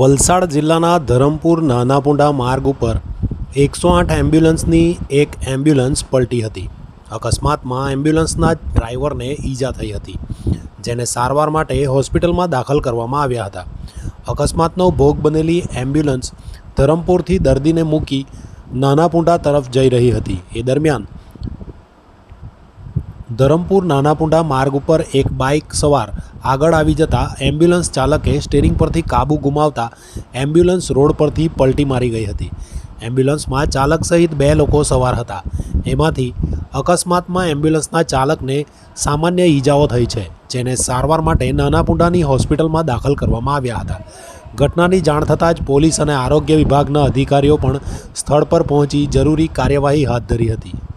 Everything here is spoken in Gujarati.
વલસાડ જિલ્લાના ધરમપુર નાનાપુંડા માર્ગ ઉપર એકસો આઠ એમ્બ્યુલન્સની એક એમ્બ્યુલન્સ પલટી હતી. અકસ્માતમાં એમ્બ્યુલન્સના ડ્રાઈવરને ઈજા થઈ હતી, જેને સારવાર માટે હોસ્પિટલમાં દાખલ કરવામાં આવ્યા હતા. અકસ્માતનો ભોગ બનેલી એમ્બ્યુલન્સ ધરમપુરથી દર્દીને મૂકી નાનાપુંડા તરફ જઈ રહી હતી. એ દરમિયાન ધરમપુર નાનાપુંડા માર્ગ ઉપર એક બાઇક સવાર આગળ આવી જતા એમ્બ્યુલન્સ ચાલકે સ્ટેરિંગ પરથી કાબુ ગુમાવતા એમ્બ્યુલન્સ રોડ પરથી પલટી મારી ગઈ હતી. એમ્બ્યુલન્સમાં ચાલક સહિત બે લોકો સવાર હતા. એમાંથી અકસ્માતમાં એમ્બ્યુલન્સના ચાલકને સામાન્ય ઈજાઓ થઈ છે, જેને સારવાર માટે નાનાપુંડાની હોસ્પિટલમાં દાખલ કરવામાં આવ્યા હતા. ઘટનાની જાણ થતાં જ પોલીસ અને આરોગ્ય વિભાગના અધિકારીઓ પણ સ્થળ પર પહોંચી જરૂરી કાર્યવાહી હાથ ધરી હતી.